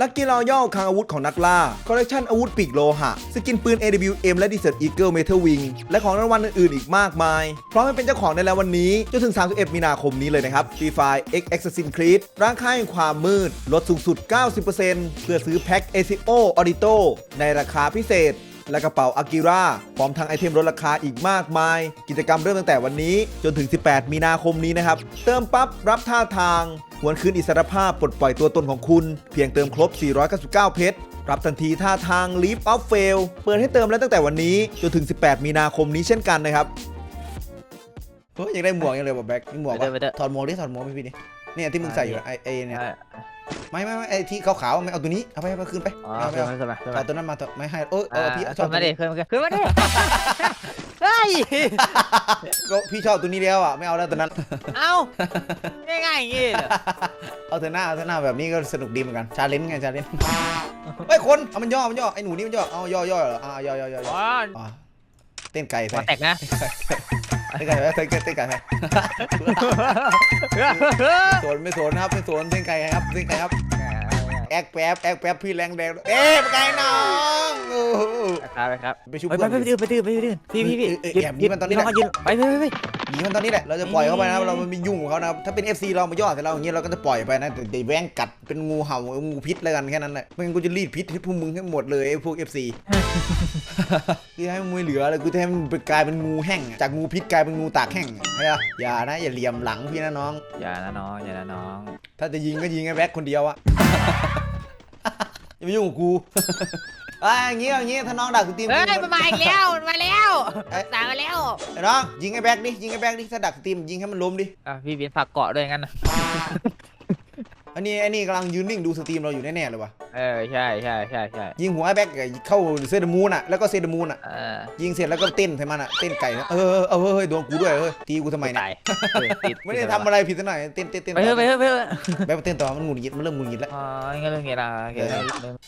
ลักกี้รอย่อคลังอาวุธของนักล่า คอลเลคชันอาวุธปีกโลหะ สกินปืน AWM และ Desert Eagle Metal Wing และของรางวัลอื่นๆ อีกมากมาย พร้อมให้เป็นเจ้าของในแล้ววันนี้ จนถึง 31 มีนาคมนี้เลยนะครับ Free Fire X Assassin's Creed ร้างค้าแห่งความมืด ลดสูงสุด 90%เพื่อซื้อแพ็ค ACO Audito ในราคาพิเศษ และกระเป๋าอากิระพร้อมทั้งไอเทมลดราคาอีกมากมาย กิจกรรมเริ่มตั้งแต่วันนี้จนถึง 18 มีนาคมนี้นะครับ เติมปั๊บรับท่าทางหวนคืนอิสรภาพปลดปล่อยตัวตนของคุณ เพียงเติมครบ 499 เพชรรับทันทีท่าทาง Leap of Fail เปิดให้เติมแล้วตั้งแต่วันนี้จนถึง 18 มีนาคมนี้เช่นกันนะครับเฮ้ยยังได้หมวกยังเลยแบบแบ็คนี่หมวกไปเถวะอะไปเถอะถอดหมวกดิถอดหมวกไม่พี่ดิเนี่ยที่มึงใส่อยู่อะไอไอเนี่ย ใช่ ไม่ไม่ไม่ไอที่ขาวๆไม่เอาตัวนี้เอาไปเอาไปคืนไปอ๋อไม่เอาไม่ขึ้นเอามาขึ้นมาขึ้นเอามาตัวนั้นมาเถอะไม่ให้เออเออพี่ชขึ้อบนตัวมาดินี้ขึ้นมาขึ้นมาดิเฮ้ยก็พี่ชอบตัวนี้แล้วอะไม่เอาแล้วตัวนั้น เอ้าง่ายๆอย่างงี้เหรอเอาเธอหน้าเอาเธอหน้าแบบนี้ก็สนุกดีเหมือนกันชาเลนจ์ไงชาเลนจ์เฮ้ยคนเอามันย่อมันย่อไอ้หนูนี่มันย่อเอาย่อย่อเหรออ่าย่อย่อย่อย่อว้าวอ่าเต้นไก่ไปหัวแตกนะ เต้นไก่ไปเต้นไก่เต้นไก่ไปสนไม่สนครับไม่สนเต้นไก่ครับเต้นไก่ครับแอกแป๊บแอกแป๊บพี่แรงแดงเอ๊ะไก่น้องโอ้ โหครับไปครับไปชุบไปเพื่อนไปไปดื้อไปดื้อไปดื้อพี่พี่พี่เอ้ยยืแอบหนีมันตอนนี้ยืยืไปไปไปไป หนีมันตอนนี้แหละ เราจะปล่อยเข้าไปนะเราไม่ยุ่งกับเขานะครับ ถ้าเป็น FC เรามาย่อใส่เราอย่างเงี้ยเราก็จะปล่อยไปนะแต่แต่แว้งกัดเป็นงูเห่างูพิษแล้วกันแค่นั้นแหละไม่งั้นกูจะรีดพิษให้พวกมึงให้หมดเลยไอ้พวก FC กูจะให้มึงไม่เหลือเลยกูจะให้มึงไปกลายเป็นงูแห้งอะจากงูพิษกลายเป็นงูตากแห้งใช่ปะอย่านะอย่าเหลี่ยมหลังพี่นะน้อง อย่านะน้องอย่านะน้องถ้าจะยิงก็ยิงไอ้แบ็คคนเดียวอะ อย่ามายุ่งกับกู อะอย่างงี้อย่างงี้ถ้าน้องดักสตรีมเฮ้ยยิงมันมาอีกแล้วมันมาแล้วสั่งมาแล้วไอ้น้องยิงไอ้แบ็คดิยิงไอ้แบ็คดิถ้าดักสตรีมยิงให้มันล้มดิอะพี่บินฝากเกาะด้วยงั้นนะ อันนี้ไอ้นี่กำลังยืนนิ่งดูสตรีมเราอยู่แน่ๆเลยวะเออใช่ใช่ใช่ใช่ยิงหัวไอ้แบ็คเข้าเซดมูนอะแล้วก็เซดมูนอะเออยิงเสร็จแล้วก็เต้นใส่มันอะเต้นไก่นะเออเออเออเฮ้ยโดนกูด้วยเฮ้ยตีกูทำไมเนี่ยตายเออติไม่ได้ทำอะไรผิดซะหน่อยเต้นเต้นเต้นไปเถอะไปเถอะไปเถอะแบ็คเต้นต่อมันหงุดหงิดมันเริ่มหงุดหงิดแล้วอ๋องั้นเรื่องนี้ละโอเค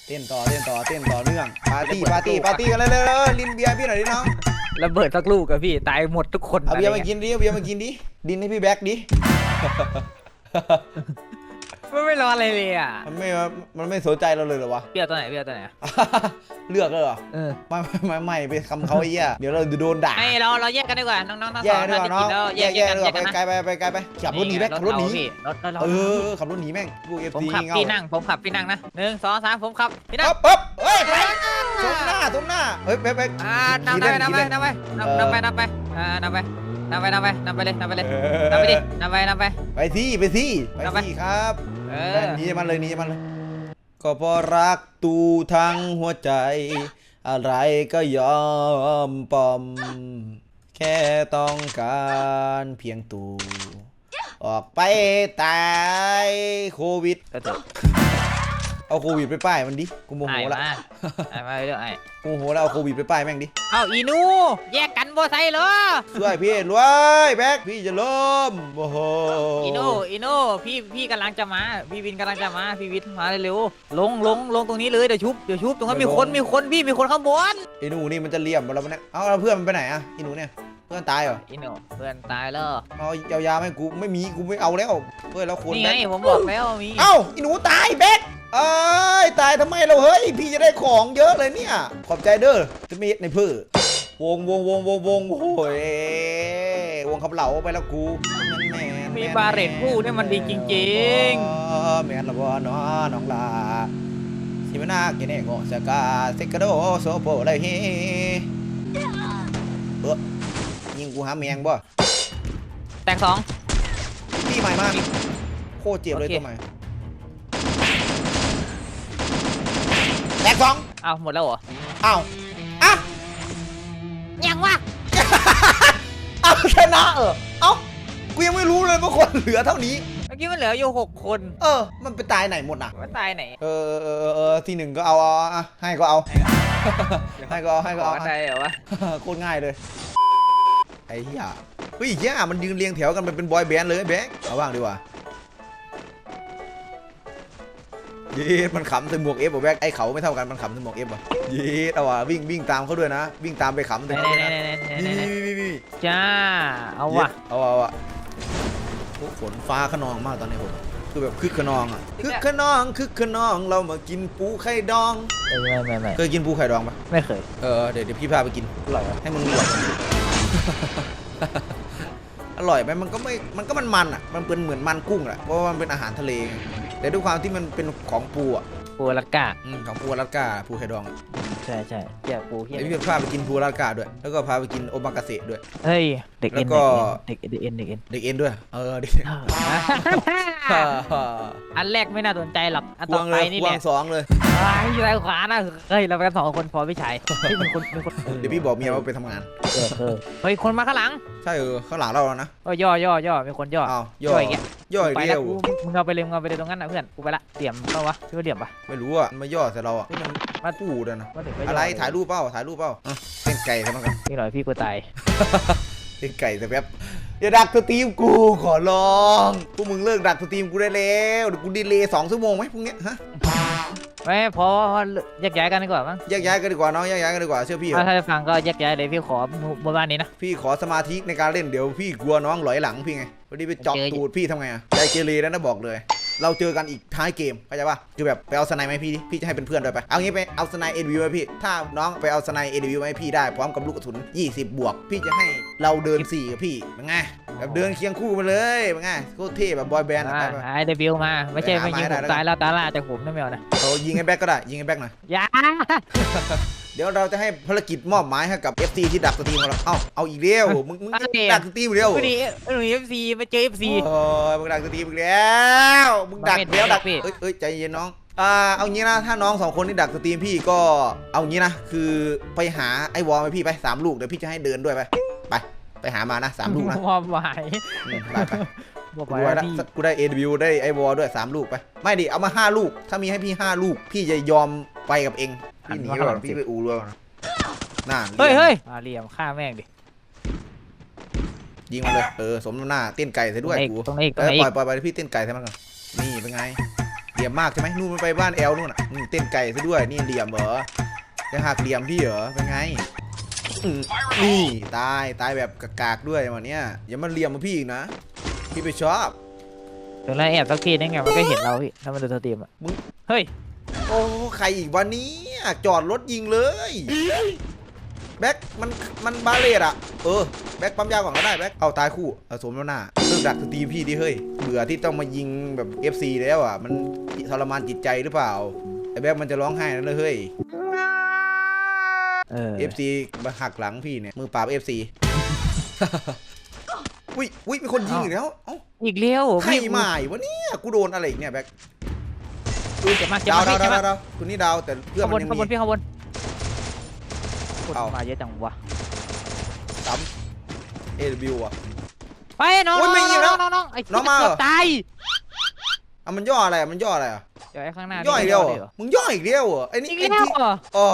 เต้นต่อเต้นต่อเต้นต่อเนื่องปาร์ตี้ปาร์ตี้ปาร์ตี้กันเลยเลยเลยลินเบียร์พี่หน่อยดิน้องระเบิดสักลูกกับพี่ตายหมดทุกคนเอาเบียร์มาะไรกินดิเอาเบียร์มากินดิดินให้พี่แบ็คดิ ไม่ไม่รออะไรเลยอะ มันไม่มันไม่สนใจเราเลยเหรอวะ เปรี้ยวตัวไหนเปรี้ยวตัวไหนเลือกเลยเหรอเออไม่ไม่ไม่ไม่ไปคำเขาไอ้เหี้ยเดี๋ยวเราจะโดนด่า ไอเราเราแยกกันดีกว่าน้องๆทั้งแยสอกงกันดีกว่าน้องแล้วแยแยกกแยแยกกดีกันกว่าแยกไปกันนะไกลไปไปไกลไปขับรถหนีแบ็คขับรถหนีพี่รถเราเออขับรถหนีแม่งพวกเอฟผมซีขับเงาพี่นั่งผมขับพี่นั่งนะหนึ่งสองสามผมขับพี่นั่งปั๊บปั๊บเฮ้ยไปสมหน้าสมหน้าเฮ้ยแบ็คแบ็คอ่านำไปนำไปนำไปนำไปนำไปอ่านำไปนำไปนำไปนำไปเลยนำไปเลยนำไปดินำไปนำไปไปที่ไปที่ไปเอาไปที่ครับ เอไปอหนีมันเลยหนีมันเลย ก็เพราะรักตูทั้งหัวใจ อะไรก็ยอมปลอม แค่ต้องการเพียงตู ออกไปตายโควิด ก็เถอะเอาโควิดไปป้ายมันดิ กูโมโหไอ้ละ มาไอ้มาเรื่องไอ้กูโมโหแล้วเอาโควิดไปป้ายแม่งดิ เอาอีนู แย กกันโบไซเหรอช่วยพี่รวยแบ็คพี่จะล้มโอ้โหอีนูอีนูพี่พี่กำลังจะมา พี่วินกำลังจะมา พี่วินมาเร็วๆลงลงลงตรงนี้เลยเดี๋ยวชุบเดี๋ยวชุบตรงนั้นมีคนมีคนพี่มีคนข้างบนไอ้หนูนี่มันจะเลี่ยมเราเนี่ยเอาแล้วเพื่อนมันไปไหนอะไอ้หนูเนี่ยเพื่อนตายเหรออีนูเพื่อนตายแล้วเอาเอายาไหมกูไม่มีกูไม่เอาแล้วเพื่อนแล้วคนนี่ไงแบ็คผมบอกแล้วมีเอ้าไอ้หนูตายแบ็คเอ้ยตายทำไมเราเฮ้ยพี่จะได้ของเยอะเลยเนี่ยขอบใจเด้อจะมีในเพื่อ วงวงวงวงวงโอ้ยวงขับเหลาไปแล้วกูแมนแมนมีบาเรตผู้ที่มันดีจริงอ๋อแมนละบ่เนาะน้องลาสิมานาเกเนโกสกาเซกาโดโซโปเลยเฮเออยิงกูหาแมงบ่ๆแตกสองพี่ใหม่มากโคตรเจ็บเลยโอเคตัวใหม่แตกสองเอาหมดแล้วเหรออ้าว ชนะเออเอ้ากูยังไม่รู้เลยว่าคนเหลือเท่านี้ เมื่อกี้มันเหลืออยู่หกคนเออ มันไปตายไหนหมดอะมันตายไหนเออเออเออเออที่หนึ่งก็เอาเอาอะให้ก็เอา ให้ก็เอาให้ก็ขอเอาได้เหรอวะ โคตรง่ายเลย ไอ้เหี้ยเฮ้ยเหี้ยมันยืนเรียงแถวกันมันเป็นบอยแบนด์เลยแบงค์เอาบ้างดีกว่าเยีดมันขำใส่หมวกเอฟบอกแบงค์ไอ้เขาไม่เท่ากันมันขำใส่หมวกเอฟว่ะเยีดเอาว่ะวิ่งวิ่งตามเขาด้วยนะ วิ่งตามไปขำไหนใส่ไหเขานด้วยไหนนะไหนไหนนี่ไหนนี่นี่นี่ จ้าเอาวะเอาว่ะ เอาว่ะโอ้ฝนฟ้าขนองมากตอนนี้ผมคือแบบคึกขนองอะคึกขนองคึกขนองเรามากินปูไข่ดองเออไม่ไม่ไม่เคยกินปูไข่ดองปะไม่เคย เออเดี๋ยวเดี๋ยวพี่พาไปกินอร่อยปะให้มึงหลวกอร่อยไหมมันก็ไม่มันก็มันมันอะมันเป็นเหมือนมันกุ้งแหละเพราะว่ามันเป็นอาหารทะเลไงแต่ด้วยความที่มันเป็นของปูอะปูละกาอืมของปูอลาสก้าปูไข่ดองอะ ใช่ใช่เจียปูเฮียเดี๋ยวพี่พาไปกินปูอลาสก้าด้วย แล้วก็พาไปกินโอมากาเสะด้วย เฮ้ย เด็กเอ็นแล้วก็เด็กเด็กเอ็นเด็กเอ็นเด็กเอ็นด้วย เออเด็กอันแรกไม่น่าสนใจหรอก อันควต่องไปเลยนี่คแหวงละสองเลยไอ้ไรขวานะเฮ้ยเราไปกันสองคนพอพี่ชายเฮ้ยมีคนมีคนเดี๋ยวพี่บอกเมียว่าไปทำงานเออเออเฮ้ยคนมาข้างหลังใช่เออข้างหลังเราแล้วนะเออย่อย่อย่อมีคนย่ออ้าวย่ย่อออีกแล้วย่ออีกไปเดีแล้ยววกูมึงเอาไปเลยมึงเอาไปเลยตรงนั้นนะเพื่อนกูไปละเดี่ยมเปล่าวะชื่อว่าเดี่ยมปะไม่รู้อะมันมาย่อใส่เราอะนี่มันมาพูดอะนะว่าถึงปอะไรถ่ายรูปเปล่าถ่ายรูปเปล่าอะเป็นไก่ทำไมกันนี่หน่อยพี่กูตาย เป็นไก่แต่แป๊บอย่าดักสตรีมกูขอร้องพวกมึงเลิกดักสตรีมกูได้แล้วเดี๋ยวกูดีเลย์สองชั่วโมงไหมพรุ่งเนี้ยฮะไม่พอแยกย้ายกันดีกว่ามั้งแยกย้ายกันดีกว่าน้องแยกย้ายกันดีกว่าเชื่อพี่เหรถ้าอถ้าจะฟังก็แยกย้ายเลยพี่ขอหมู่บ้านนี้นะพี่ขอสมาธิในการเล่นเดี๋ยวพี่กลัวน้องหลอยหลังพี่ไงวันนี้ไปเจาะเจอตูดพี่ทำไงอะใจเกเรแล้วนะบอกเลย เราเจอกันอีกท้ายเกมเข้าใจป่ะคือแบบไปเอาสไนด์มาให้พี่ดิพี่จะให้เป็นเพื่อนด้วยไปเอางี้ไปเอาสไนด์เอ็นวิวให้พี่ ถ้าน้องไปเอาสไนด์เอ็นวิวมาให้พี่ได้พร้อมกับลูกกระสุน20 บวก พี่จะให้เราเดินสี่กับพี่เป็นไงแบบเดินเคียงคู่ไปเลยเป็นไงโคตรเท่แบบบอยแบนด์อะอ่าไปไปไอเดบิวมา ไม่ใช่ไปหาไม่ยิงไม้ผมได้ตายแล้วตาล่าจากผมนะไม่เอานะเอายิงไอ้แบ็กก็ได้ยิงไอ้แบ็กหน่อยอย่า เดี๋ยวเราจะให้ภารกิจมอบหมายให้กับ FC ที่ดักสตรีมของเรา เอ้า เอาอีกเดียวมึงมึงดักสตรีมอีกเดียวไม่ดีไม่ดีเอฟซีไปเจอเอฟซีโอ้ยมึงดักสตรีมอีกแล้วมึงดักมาเม็ดแล้วดักพี่เอ้ยเอ้ยใจเย็นน้องอ่าเอางี้นะถ้าน้องสองคนที่ดักสตรีมพี่ก็เอางี้นะคือไปหาไอ้วอลไปพี่ไปสามลูกเดี๋ยวพี่จะให้เดินด้วยไปไปไปหามานะสามลูกนะมอบหมายอืมไปไปมอบกูหมายได้พี่กูได้เอ็นวิวได้ไอ้วอลด้วยสามลูกไป ไม่ดิ เอามาห้าลูก ถ้ามีให้พี่ห้าลูก พี่จะยอมไปกับเอง พี่หนีไปก่อนพี่ไปอูด้วยก่อนน่าเฮ้ยเฮ้ยอ่าเหลี่ยมฆ่าแม่งดิยิงมันเลยเออสมน้ำหน้าเต้นไก่ใส่ด้วยกูตรงไหนอีกตเอรงไหนออีปล่อกยปล่อยไปพี่เต้นไก่ใช่ไหมก่อนนี่เป็นไงเหลี่ยมมากใช่ไหมนู่นมันไปบ้านแอลนู่นอะนี่เต้นไก่ซะด้วยนี่เหลี่ยมเหรอจะหักเหลี่ยมพี่เหรอเป็นไงอืมนี่ตายตายแบบกากๆด้วยวันเนี้ยอย่ามาเหลี่ยมมาพี่อีกนะพี่ไปชอบถึงแล้วแอบสักทีได้ไงมันก็เห็นเราพี่ถ้ามันดูสตรีมอะมึงเฮ้ย โอ้ใครอีกวันนี้จอดรถยิงเลย แบ็คมันมันบาเลตอะ เออ แบ็คปั๊มยาก่อนก็ได้แบ็คเอาตายคู่เอาสมแล้วหน้าเลิกดักสตรีมพี่ดิเฮ้ยเบื่อที่ต้องมายิงแบบ FC แล้วอะ มันทรมานจิตใจหรือเปล่าไอ้แบ็คมันจะร้องไห้นั่นเลยเฮ้ยเออ FC มาหักหลังพี่เนี่ยมือปราบ FC อุ้ยอุ้ยมีคนยิงอีกแล้วเอ้าอีกเลี้ยวใครมาอีกวะเนี่ยกูโดนอะไรอีกเนี่ยแบ็ค เจ็บมากเจ็บดาวมากดาวพี่เจ็บดาวมากดาวตัวนี้ดาวแต่เพื่อนข้างบมันนยังข้างบนมี พี่ข้างบนคนเอามาเยอะจังวะซ้ำ AW อะ ไปน้องโอ้ยไม่ยิงแล้วน้องน้องไอ้น้องมาเหรอ เกืบตายอะมันย่ออะไรอะมันย่ออะไรอะเดี๋ยวไอ้ข้างหน้าย่ออีกเดียวนี่เหรอมึงย่ออีกเดียวเหรอไอ้นี่อีกไอ้แล้วที่เหรออ๋อ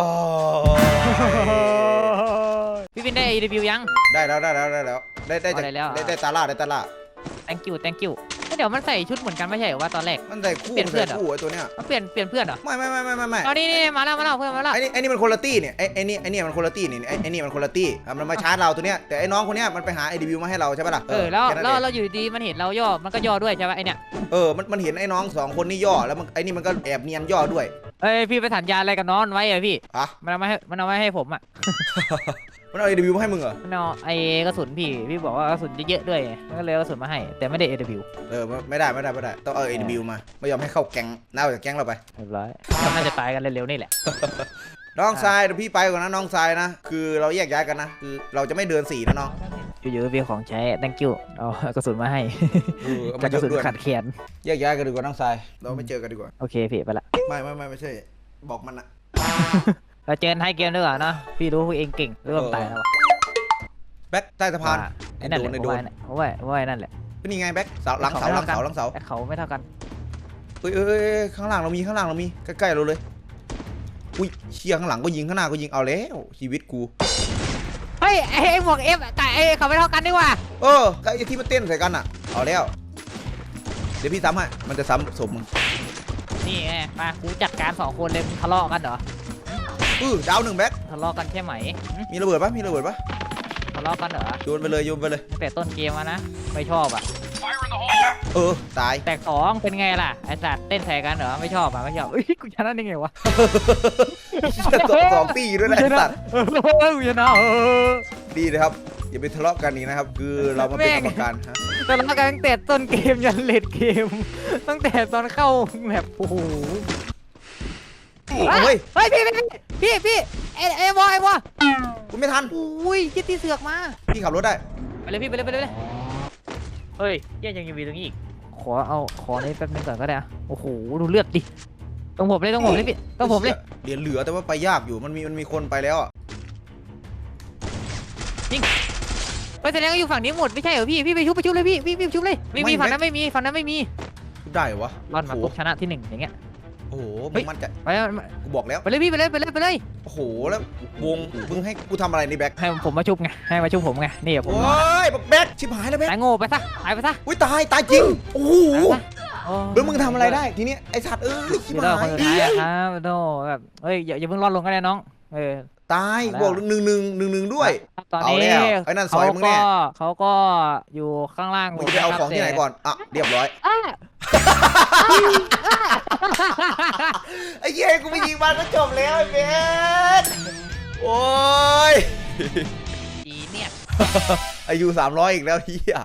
พี่วินได้ AW ยัง ได้แล้วได้แล้วได้แล้วได้ได้จากเอาได้แล้วได้ได้ตาล่าได้ตาล่า thank you thank you เอ้ยเดี๋ยวมันใส่ชุดเหมือนกันไม่ใช่เหรอว่าตอนแรก มันใส่คู่เปลี่ยนเพื่ใส่อนเหรอคู่ไอ้ตัวเนี้ยมันเปลี่ยนเปลี่ยนเพื่อนเหรอไม่ไม่ไม่ไม่ไม่ไม่เอานี่นี่มาแล้วมาแล้วเพื่อนมาแล้วไอ้นี่ไอ้นี่มันคนละตี้เนี่ยไอ้ไอ้นี่ไอ้นี่มันคนละตี้นี่ไอ้ไอ้นี่มันคนละตี้อะมันมาชาร์จเราตัวเนี้ยแต่ไอ้น้องคนเนี้ยมันไปหา AW มาให้เราใช่ปะล่ะเออแล้วค่นั้นแล้วเองเราอยู่ดีๆมันเห็นเราย่อมันก็ย่อด้วยใช่ปะไอเนี่ยเออมันมันเห็นไอ้น้องสองคนนี่ย่อแล้วมันไอ้นี่มันก็แอบเนียนย่อด้วยเอ้ยพี่ไปสัญญาอะไรกับน้องไว้อะพี่อะมันเอามาให้มันเอามาให้ผมอะ มันเอา AW มาให้มึงเหรอมันเอาไอกระสุนพี่ พี่บอกว่ากระสุนเยอะๆด้วย มันก็เลยเอากระสุนมาให้ แต่ไม่ได้ AW เออไม่ไม่ได้ไม่ได้ไม่ได้ ต้องเอา AW มา ไม่ยอมให้เข้าแก๊งน่าออกจากแก๊งเราไปเรียบร้อยน่าจะตายกันเร็วๆนี่แหละ น้องทรายเดี๋ยวพี่ไปก่อนนะน้องทรายนะ คือเราแยกย้ายกันนะ คือเราจะไม่เดินสีนะน้องอยู่ๆพี่ของใช้ thank you เอากระสุนมาให้เออเอาจามากเยกระอะสุนด้วยขัดแขนแยกย้ายกันดีกว่าน้องทราย เราไม่เจอกันดีกว่า โอเคพี่ไปละ ไม่ไม่ไม่ไม่ใช่ บอกมันอะ เราเจอกันท้ายเกมด้วยเหรอเนาะพี่รู้ว่าเองเก่งเรื่องตายแล้ววะแบ็คใต้สะพานว่าไอ้นั่นแหละในผมโดว่านเพราะว่าเพราะว่าไอ้นั่นแหละเป็นยังไงแบ็คเสาหลังเสาหลังเสาหลังเสาแต่เขาไม่เท่ากันเอ้ยเอ้ยเอ้ยเอ้ยข้างหลังเรามีข้างหลังเรามีใกล้ๆเราเลยอุ้ยเชียร์ข้างหลังก็ยิงข้างหน้าก็ยิงเอาแล้วชีวิตกูเฮ้ยไอ้ไอ้หมวกเอฟแต่ไอ้เขาไม่เท่ากันดีกว่าเออไอ้ที่มันเต้นใส่กันอะเอาแล้วเดี๋ยวพี่ซ้ำให้มันจะซ้ำศพมึงนี่ไงมากูจัดการสองคนเลยมึงทะเลาะกันเหรอ อือดาวหนึ่งแบ็คทะเลาะกันใช่ไหมหึมีระเบิดปะมีระเบิดปะทะเลาะกันเหรอโยนไปเลยโยนไปเลย ตั้งแต่ต้นเกมแล้วนะ ไม่ชอบอะ เออ ตาย แตกสองเป็นไงล่ะ ไอ้สัตว์เต้นใส่กันเหรอ ไม่ชอบอะ ไม่ชอบเอ้ยกูชนะได้ไงวะสองสองตีด้วยนะไอ้สัตว์ เออกูชนะเออดีนะครับ อย่าไปทะเลาะกันนี้นะครับ คือเรามาเป็นแม่กงรรมการฮะทะเลาะกันตั้งแต่ต้นเกมยันเลดเกม ตั้งแต่ตอนเข้าแบบโอ้โห เฮ้ย เฮ้ยพี่พี่พี่พี่ไอ้ไอ้บอยไอ้บอยคุณไม่ทัน อุ้ยเจิตที่เสือกมา พี่ขับรถได้ ไปเลยพี่ไปเลยไปเลยไปเลยเฮ้ยยังยังมีตรงนี้อีกขอเอาขอนี้แป๊บนึงก่อนก็ได้อะโอ้โหดูเลือดดิต้องผมเลยต้องผมเลยพี่ต้องผมเลยเหรียญเหลือแต่ว่าไปยากอยู่ มันมีมันมีคนไปแล้วอะไปแสดงว่าอยู่ฝั่งนี้หมดไม่ใช่เหรอพี่พี่ไปชุบไปชุบเลยพี่พี่พี่ชุบเลยไม่มีฝั่งนั้นไม่มีฝั่งนั้นไม่มีได้เหรอวะรอดมาโอ้โหปุ๊บชนะที่หนึ่งอย่างเงี้ย โอ้โหเฮ้มึย งมั่นใจไปเลยกูบอกแล้ว ไปเลยพี่ไปเลยไปเลยไปเลยโอ้โห แล้ววง มึงให้กูทำอะไรนี่แบ็คให้ผมมาชุบไงให้มาชุบผมไงนี่ผมโอ้ยแบ็คชิบหายแล้วแบ็คตายโง่ไปซะตายไปซะอุ้ยตาย ตายจริง โอ้โหตายไปซะโอ้แล้วมึงทำอะไรได้ทีนี้ไอสัตว์เอ้ยชิบเดี๋ยวหาเราคนยสุดท้ายอะครับโดแบบเฮ้ยอย่าอย่าเพิ่งรอดลงกันเลยน้องเออ ตายเอาแล้วบอกหนึ่งหนึ่งหนึ่งหนึ่งด้วยตอนเอานี้แล้วไอ้นั่นสอยมึงแน่ เขาก็อยู่ข้างล่างมึงจะไปเอาของที่ไหนก่อน อะ เรียบร้อยอะ ไอ้เหี้ยกูไม่ยิงมันก็จบแล้วไอ้เบสโอ้ยอีเนี่ย อายุสามร้อยอีกแล้วเฮีย